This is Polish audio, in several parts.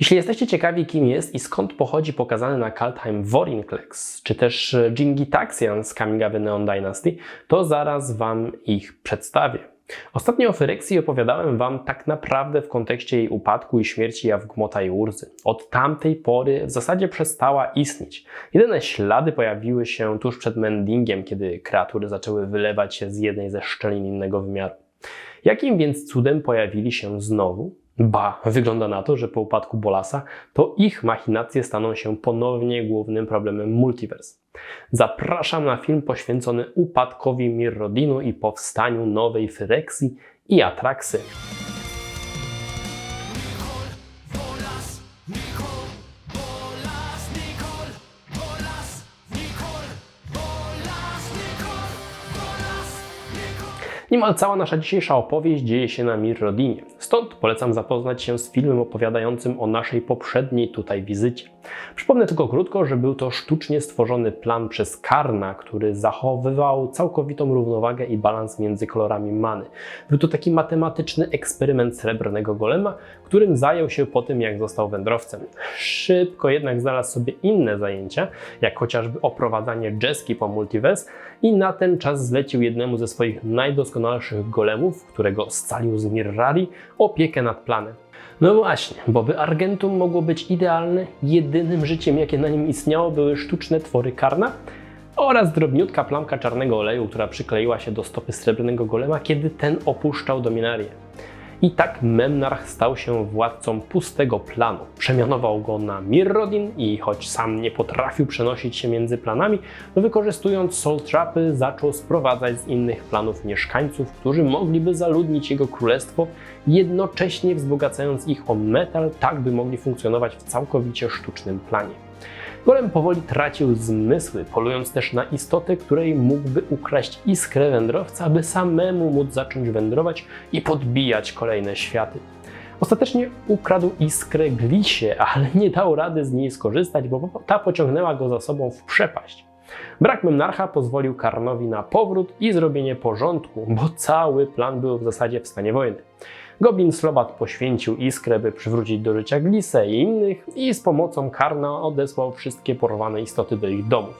Jeśli jesteście ciekawi, kim jest i skąd pochodzi pokazany na Kaltheim Vorinclex, czy też Jingitaxian z Kamigawy Neon Dynasty, to zaraz Wam ich przedstawię. Ostatnio o Fyreksji opowiadałem Wam tak naprawdę w kontekście jej upadku i śmierci Jawgmota i Urzy. Od tamtej pory w zasadzie przestała istnieć. Jedyne ślady pojawiły się tuż przed Mendingiem, kiedy kreatury zaczęły wylewać się z jednej ze szczelin innego wymiaru. Jakim więc cudem pojawili się znowu? Ba, wygląda na to, że po upadku Bolasa to ich machinacje staną się ponownie głównym problemem multiverse. Zapraszam na film poświęcony upadkowi Mirrodinu i powstaniu nowej Fyreksji i Atraksy. Niemal cała nasza dzisiejsza opowieść dzieje się na Mirrodinie. Stąd polecam zapoznać się z filmem opowiadającym o naszej poprzedniej tutaj wizycie. Przypomnę tylko krótko, że był to sztucznie stworzony plan przez Karna, który zachowywał całkowitą równowagę i balans między kolorami many. Był to taki matematyczny eksperyment srebrnego golema, którym zajął się po tym, jak został wędrowcem. Szybko jednak znalazł sobie inne zajęcia, jak chociażby oprowadzanie Jeski po multiverse i na ten czas zlecił jednemu ze swoich najdoskonalszych golemów, którego scalił z Mirrari, opiekę nad planem. No właśnie, bo by Argentum mogło być idealne, jedynym życiem, jakie na nim istniało, były sztuczne twory karna oraz drobniutka plamka czarnego oleju, która przykleiła się do stopy srebrnego golema, kiedy ten opuszczał dominarię. I tak Memnarch stał się władcą pustego planu. Przemianował go na Mirrodin i choć sam nie potrafił przenosić się między planami, to wykorzystując Soul Trapy zaczął sprowadzać z innych planów mieszkańców, którzy mogliby zaludnić jego królestwo, jednocześnie wzbogacając ich o metal, tak by mogli funkcjonować w całkowicie sztucznym planie. Golem powoli tracił zmysły, polując też na istotę, której mógłby ukraść iskrę wędrowca, aby samemu móc zacząć wędrować i podbijać kolejne światy. Ostatecznie ukradł iskrę Glisie, ale nie dał rady z niej skorzystać, bo ta pociągnęła go za sobą w przepaść. Brak Memnarcha pozwolił Karnowi na powrót i zrobienie porządku, bo cały plan był w zasadzie w stanie wojny. Goblin Slobat poświęcił iskrę, by przywrócić do życia Glisę i innych i z pomocą Karna odesłał wszystkie porwane istoty do ich domów.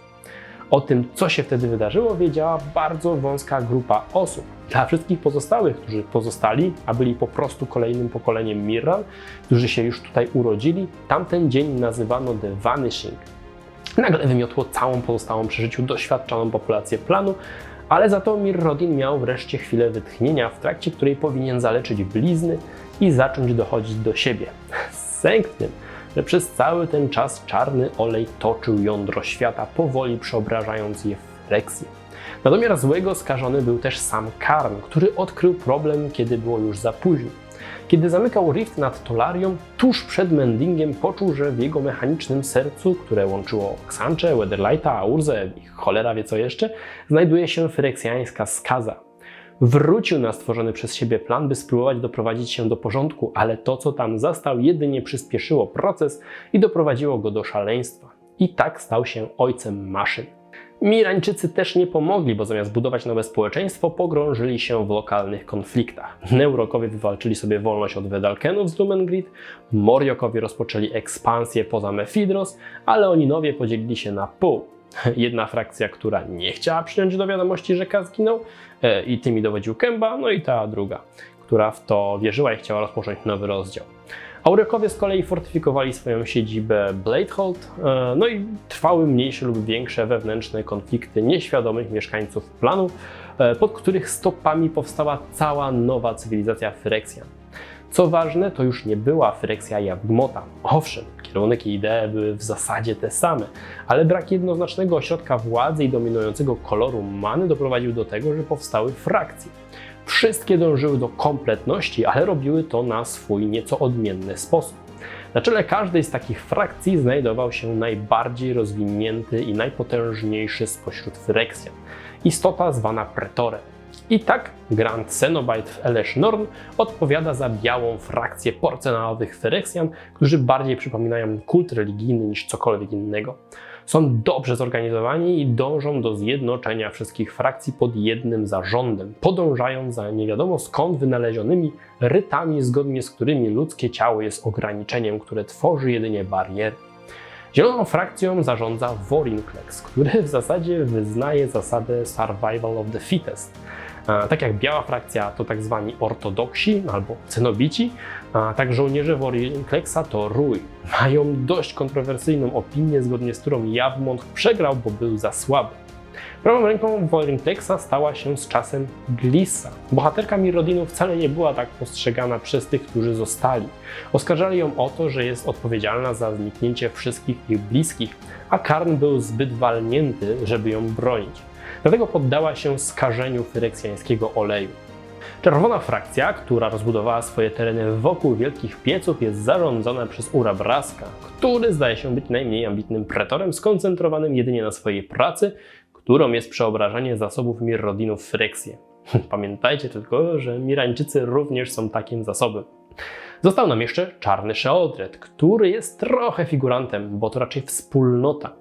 O tym, co się wtedy wydarzyło, wiedziała bardzo wąska grupa osób. Dla wszystkich pozostałych, którzy pozostali, a byli po prostu kolejnym pokoleniem Mirran, którzy się już tutaj urodzili, tamten dzień nazywano The Vanishing. Nagle wymiotło całą pozostałą przy życiu doświadczoną populację planu, ale za to Mirrodin miał wreszcie chwilę wytchnienia, w trakcie której powinien zaleczyć blizny i zacząć dochodzić do siebie. Sęk tym, że przez cały ten czas czarny olej toczył jądro świata, powoli przeobrażając je w freksję. Na domiar złego skażony był też sam Karn, który odkrył problem, kiedy było już za późno. Kiedy zamykał rift nad Tolarią, tuż przed Mendingiem poczuł, że w jego mechanicznym sercu, które łączyło Xancze, Weatherlighta, Urzę i cholera wie co jeszcze, znajduje się fyreksjańska skaza. Wrócił na stworzony przez siebie plan, by spróbować doprowadzić się do porządku, ale to, co tam zastał, jedynie przyspieszyło proces i doprowadziło go do szaleństwa. I tak stał się ojcem maszyn. Mirańczycy też nie pomogli, bo zamiast budować nowe społeczeństwo, pogrążyli się w lokalnych konfliktach. Neurokowie wywalczyli sobie wolność od Wedalkenów z Lumengrid, Moriokowie rozpoczęli ekspansję poza Mefidros, ale Oninowie podzielili się na pół. Jedna frakcja, która nie chciała przyjąć do wiadomości, że K zginął e, i tymi dowodził Kęba, no i ta druga, która w to wierzyła i chciała rozpocząć nowy rozdział. Aurekowie z kolei fortyfikowali swoją siedzibę Bladehold, e, no i trwały mniejsze lub większe wewnętrzne konflikty nieświadomych mieszkańców planu, e, pod których stopami powstała cała nowa cywilizacja Phyrexian. Co ważne, to już nie była Phyreksja Jawgmota. Owszem, kierunek i idee były w zasadzie te same, ale brak jednoznacznego ośrodka władzy i dominującego koloru many doprowadził do tego, że powstały frakcje. Wszystkie dążyły do kompletności, ale robiły to na swój nieco odmienny sposób. Na czele każdej z takich frakcji znajdował się najbardziej rozwinięty i najpotężniejszy spośród Phyrexian, istota zwana Pretorem. I tak Grand Cenobite w Elesh Norn odpowiada za białą frakcję porcelanowych Phyrexian, którzy bardziej przypominają kult religijny niż cokolwiek innego. Są dobrze zorganizowani i dążą do zjednoczenia wszystkich frakcji pod jednym zarządem, podążając za nie wiadomo skąd wynalezionymi rytami, zgodnie z którymi ludzkie ciało jest ograniczeniem, które tworzy jedynie bariery. Zieloną frakcją zarządza Vorinclex, który w zasadzie wyznaje zasadę survival of the fittest. E, Tak jak biała frakcja to tak zwani ortodoksi albo cenobici, a tak żołnierze Vorinclexa to Rój. Mają dość kontrowersyjną opinię, zgodnie z którą Jawmont przegrał, bo był za słaby. Prawą ręką Vorinclexa stała się z czasem Glissa. Bohaterka Mirrodinu wcale nie była tak postrzegana przez tych, którzy zostali. Oskarżali ją o to, że jest odpowiedzialna za zniknięcie wszystkich ich bliskich, a Karn był zbyt walnięty, żeby ją bronić. Dlatego poddała się skażeniu fyreksjańskiego oleju. Czerwona frakcja, która rozbudowała swoje tereny wokół wielkich pieców, jest zarządzana przez Urabraska, który zdaje się być najmniej ambitnym pretorem skoncentrowanym jedynie na swojej pracy, którą jest przeobrażanie zasobów Mirrodinu w Fyreksję. Pamiętajcie tylko, że Mirańczycy również są takim zasobem. Został nam jeszcze czarny Sheoldred, który jest trochę figurantem, bo to raczej wspólnota.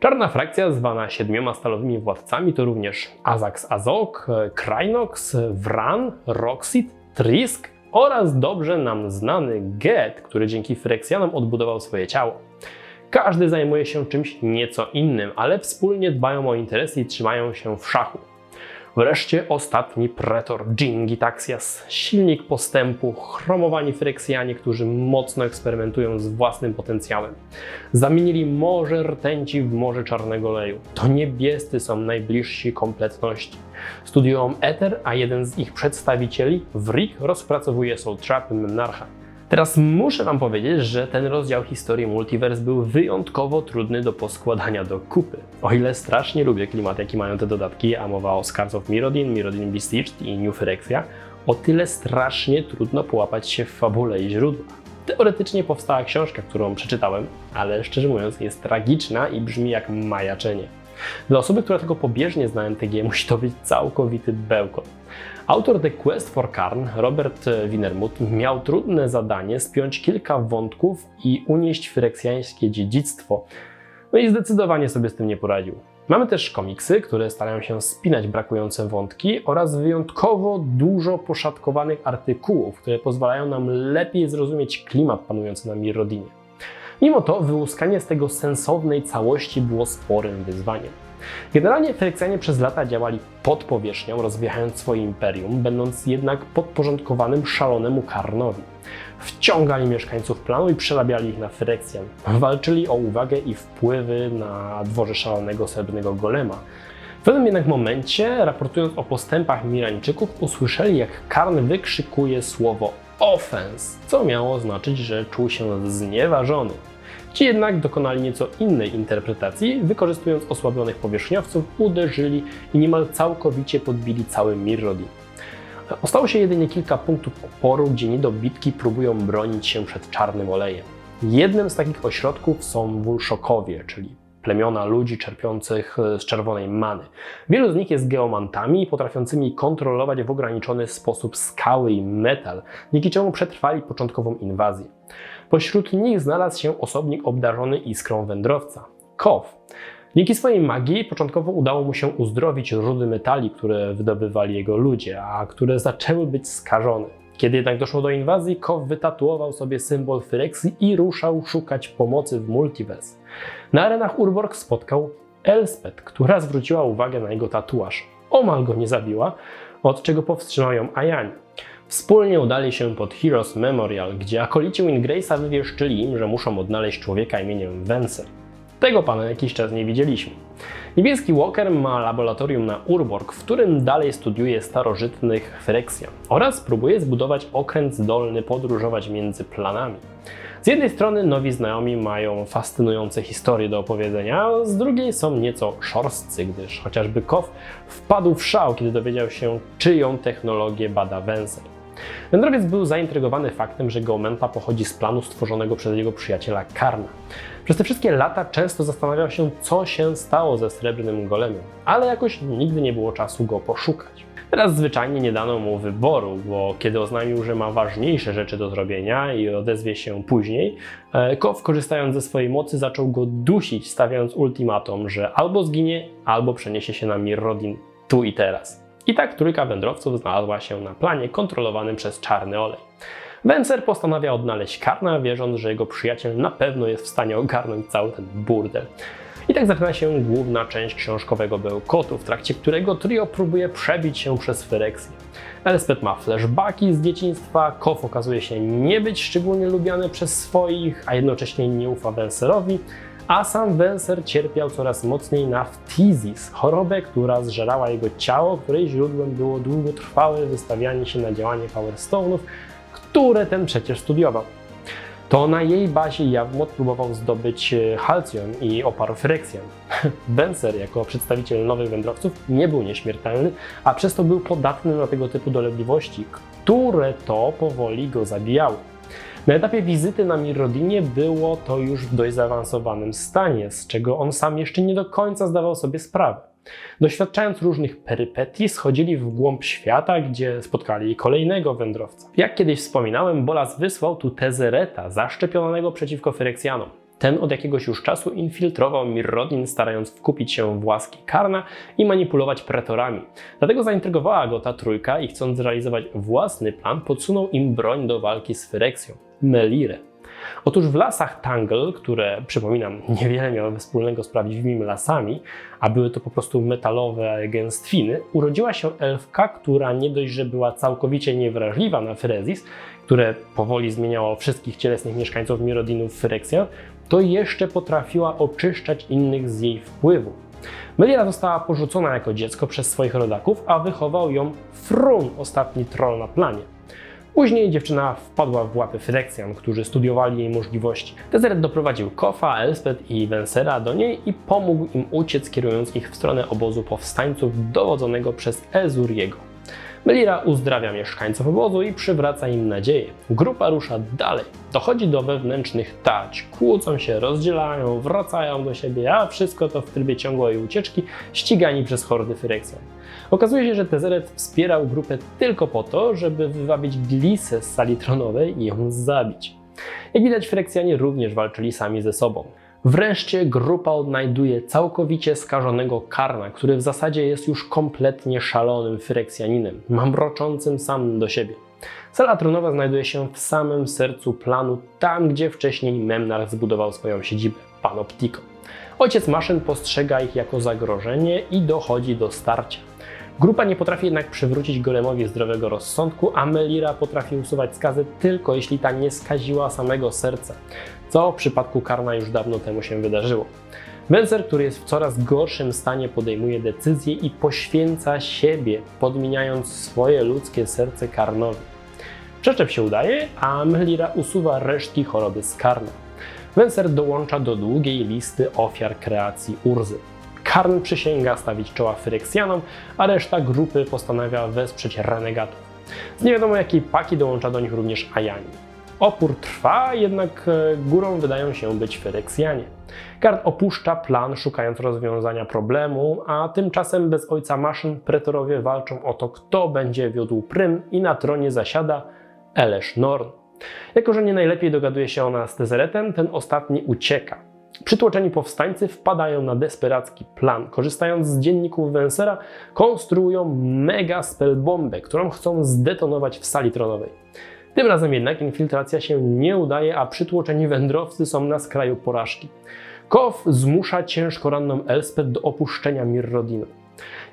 Czarna frakcja zwana siedmioma stalowymi władcami to również Azax Azok, Krynox, Wran, Roxit, Trisk oraz dobrze nam znany Get, który dzięki Fyreksjanom odbudował swoje ciało. Każdy zajmuje się czymś nieco innym, ale wspólnie dbają o interesy i trzymają się w szachu. Wreszcie ostatni pretor, Jingi Taxias, silnik postępu, chromowani Fyreksjanie, którzy mocno eksperymentują z własnym potencjałem. Zamienili morze rtęci w morze czarnego leju. To niebiescy są najbliżsi kompletności. Studiują Ether, a jeden z ich przedstawicieli, Wrik, rozpracowuje Soul Trap Menarcha. Teraz muszę Wam powiedzieć, że ten rozdział historii Multiverse był wyjątkowo trudny do poskładania do kupy. O ile strasznie lubię klimat, jaki mają te dodatki, a mowa o Scars of Mirrodin, Mirrodin Besieged i New Phyrexia, o tyle strasznie trudno połapać się w fabule i źródłach. Teoretycznie powstała książka, którą przeczytałem, ale szczerze mówiąc jest tragiczna i brzmi jak majaczenie. Dla osoby, która tylko pobieżnie zna MTG, musi to być całkowity bełkot. Autor The Quest for Karn, Robert Winermuth, miał trudne zadanie spiąć kilka wątków i unieść fyreksjańskie dziedzictwo. No i zdecydowanie sobie z tym nie poradził. Mamy też komiksy, które starają się spinać brakujące wątki oraz wyjątkowo dużo poszatkowanych artykułów, które pozwalają nam lepiej zrozumieć klimat panujący na Mirrodinie. Mimo to wyłuskanie z tego sensownej całości było sporym wyzwaniem. Generalnie Feryksjanie przez lata działali pod powierzchnią, rozwijając swoje imperium, będąc jednak podporządkowanym szalonemu Karnowi. Wciągali mieszkańców planu i przerabiali ich na Fereksjan. Walczyli o uwagę i wpływy na dworze szalonego srebrnego golema. W pewnym jednak momencie, raportując o postępach Mirańczyków, usłyszeli jak Karn wykrzykuje słowo offense, co miało znaczyć, że czuł się znieważony. Ci jednak dokonali nieco innej interpretacji, wykorzystując osłabionych powierzchniowców, uderzyli i niemal całkowicie podbili cały Mirrodin. Ostało się jedynie kilka punktów oporu, gdzie niedobitki próbują bronić się przed czarnym olejem. Jednym z takich ośrodków są Wulszokowie, czyli plemiona ludzi czerpiących z czerwonej many. Wielu z nich jest geomantami potrafiącymi kontrolować w ograniczony sposób skały i metal, dzięki czemu przetrwali początkową inwazję. Pośród nich znalazł się osobnik obdarzony iskrą wędrowca, Kow. Dzięki swojej magii początkowo udało mu się uzdrowić rudy metali, które wydobywali jego ludzie, a które zaczęły być skażone. Kiedy jednak doszło do inwazji, Kow wytatuował sobie symbol Fyreksji i ruszał szukać pomocy w Multiverse. Na arenach Urborg spotkał Elspeth, która zwróciła uwagę na jego tatuaż. Omal go nie zabiła, od czego powstrzymał ją Ayani. Wspólnie udali się pod Heroes Memorial, gdzie akolici Wingrace'a wywieszczyli im, że muszą odnaleźć człowieka imieniem Venser. Tego pana jakiś czas nie widzieliśmy. Niebieski Walker ma laboratorium na Urborg, w którym dalej studiuje starożytnych Phyrexian oraz próbuje zbudować okręt zdolny podróżować między planami. Z jednej strony nowi znajomi mają fascynujące historie do opowiedzenia, a z drugiej są nieco szorstcy, gdyż chociażby Kow wpadł w szał, kiedy dowiedział się, czyją technologię bada Venser. Wędrowiec był zaintrygowany faktem, że Geomenta pochodzi z planu stworzonego przez jego przyjaciela Karna. Przez te wszystkie lata często zastanawiał się, co się stało ze srebrnym golemem, ale jakoś nigdy nie było czasu go poszukać. Teraz zwyczajnie nie dano mu wyboru, bo kiedy oznajmił, że ma ważniejsze rzeczy do zrobienia i odezwie się później, e, Kow, korzystając ze swojej mocy, zaczął go dusić, stawiając ultimatum, że albo zginie, albo przeniesie się na Mirrodin tu i teraz. I tak trójka wędrowców znalazła się na planie kontrolowanym przez czarny olej. Wencer postanawia odnaleźć Karna, wierząc, że jego przyjaciel na pewno jest w stanie ogarnąć cały ten burdel. I tak zaczyna się główna część książkowego bełkotu, w trakcie którego trio próbuje przebić się przez Fereksję. Elspeth ma flashbacki z dzieciństwa, Kof okazuje się nie być szczególnie lubiany przez swoich, a jednocześnie nie ufa Wencerowi, a sam Wencer cierpiał coraz mocniej na phtizis, chorobę, która zżerała jego ciało, której źródłem było długotrwałe wystawianie się na działanie Power Stone'ów, które ten przecież studiował. To na jej bazie Jawmot próbował zdobyć e, Halcyon i oparł Phyrexian. Benser jako przedstawiciel nowych wędrowców nie był nieśmiertelny, a przez to był podatny na tego typu dolegliwości, które to powoli go zabijały. Na etapie wizyty na Mirrodinie było to już w dość zaawansowanym stanie, z czego on sam jeszcze nie do końca zdawał sobie sprawę. Doświadczając różnych perypetii, schodzili w głąb świata, gdzie spotkali kolejnego wędrowca. Jak kiedyś wspominałem, Bolas wysłał tu Tezereta, zaszczepionego przeciwko Fereksjanom. Ten od jakiegoś już czasu infiltrował Mirrodin, starając wkupić się w łaski Karna i manipulować pretorami. Dlatego zaintrygowała go ta trójka i chcąc zrealizować własny plan, podsunął im broń do walki z Fereksją Melirę. Otóż w lasach Tangle, które przypominam, niewiele miały wspólnego z prawdziwymi lasami, a były to po prostu metalowe gęstwiny, urodziła się elfka, która nie dość, że była całkowicie niewrażliwa na Frezis, które powoli zmieniało wszystkich cielesnych mieszkańców Mirodinu w Phyrexian, to jeszcze potrafiła oczyszczać innych z jej wpływu. Melira została porzucona jako dziecko przez swoich rodaków, a wychował ją Frun, ostatni troll na planie. Później dziewczyna wpadła w łapy Phyrexian, którzy studiowali jej możliwości. Deseret doprowadził Kofa, Elspeth i Wensera do niej i pomógł im uciec, kierując ich w stronę obozu powstańców dowodzonego przez Ezuriego. Melira uzdrawia mieszkańców obozu i przywraca im nadzieję. Grupa rusza dalej. Dochodzi do wewnętrznych tać, kłócą się, rozdzielają, wracają do siebie, a wszystko to w trybie ciągłej ucieczki, ścigani przez hordy Phyrexian. Okazuje się, że Tezeret wspierał grupę tylko po to, żeby wywabić Glisę z sali tronowej i ją zabić. Jak widać, Freksjanie również walczyli sami ze sobą. Wreszcie grupa odnajduje całkowicie skażonego Karna, który w zasadzie jest już kompletnie szalonym Fyreksjaninem, mamroczącym sam do siebie. Sala tronowa znajduje się w samym sercu planu, tam gdzie wcześniej Memnar zbudował swoją siedzibę, Panoptiko. Ojciec maszyn postrzega ich jako zagrożenie i dochodzi do starcia. Grupa nie potrafi jednak przywrócić golemowi zdrowego rozsądku, a Melira potrafi usuwać skazy tylko jeśli ta nie skaziła samego serca, co w przypadku Karna już dawno temu się wydarzyło. Wencer, który jest w coraz gorszym stanie, podejmuje decyzje i poświęca siebie, podmieniając swoje ludzkie serce Karnowi. Przeczep się udaje, a Melira usuwa resztki choroby z Karna. Wencer dołącza do długiej listy ofiar kreacji Urzy. Karn przysięga stawić czoła Fyreksjanom, a reszta grupy postanawia wesprzeć renegatów. Z nie wiadomo jakiej paki dołącza do nich również Ajani. Opór trwa, jednak e, górą wydają się być Fyreksjanie. Karn opuszcza plan, szukając rozwiązania problemu, a tymczasem bez ojca maszyn pretorowie walczą o to, kto będzie wiódł prym i na tronie zasiada Elesz Norn. Jako, że nie najlepiej dogaduje się ona z Tezeretem, ten ostatni ucieka. Przytłoczeni powstańcy wpadają na desperacki plan. Korzystając z dzienników Wensera, konstruują mega spellbombę, którą chcą zdetonować w sali tronowej. Tym razem jednak infiltracja się nie udaje, a przytłoczeni wędrowcy są na skraju porażki. Kow zmusza ciężko ranną Elspeth do opuszczenia Mirrodinu.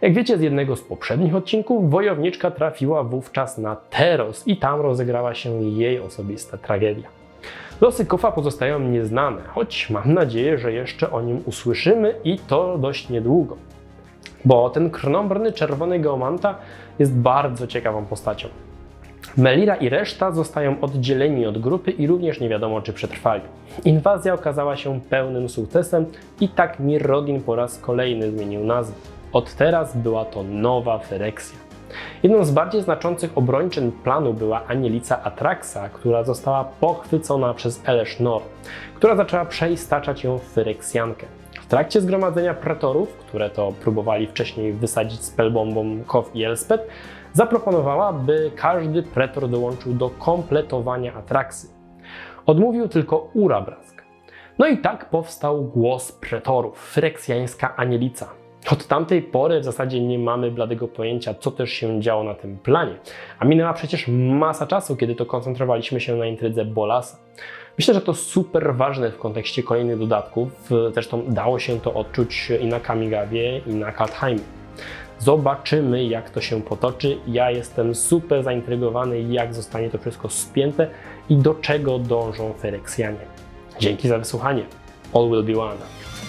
Jak wiecie z jednego z poprzednich odcinków, wojowniczka trafiła wówczas na Teros i tam rozegrała się jej osobista tragedia. Losy Kofa pozostają nieznane, choć mam nadzieję, że jeszcze o nim usłyszymy i to dość niedługo. Bo ten krnąbrny czerwony geomanta jest bardzo ciekawą postacią. Melira i reszta zostają oddzieleni od grupy i również nie wiadomo, czy przetrwali. Inwazja okazała się pełnym sukcesem i tak Mirrodin po raz kolejny zmienił nazwę. Od teraz była to nowa Fereksja. Jedną z bardziej znaczących obrończyn planu była Anielica Atraxa, która została pochwycona przez Elesh Nor, która zaczęła przeistaczać ją w Fyreksjankę. W trakcie zgromadzenia pretorów, które to próbowali wcześniej wysadzić spellbombą Kow i Elspeth, zaproponowała, by każdy pretor dołączył do kompletowania Atraksy. Odmówił tylko Urabrask. No i tak powstał głos pretorów, freksjańska anielica. Od tamtej pory w zasadzie nie mamy bladego pojęcia, co też się działo na tym planie. A minęła przecież masa czasu, kiedy to koncentrowaliśmy się na intrydze Bolasa. Myślę, że to super ważne w kontekście kolejnych dodatków. Zresztą dało się to odczuć i na Kamigawie, i na Kaltheimie. Zobaczymy, jak to się potoczy. Ja jestem super zaintrygowany, jak zostanie to wszystko spięte i do czego dążą Fereksjanie. Dzięki za wysłuchanie. All will be one.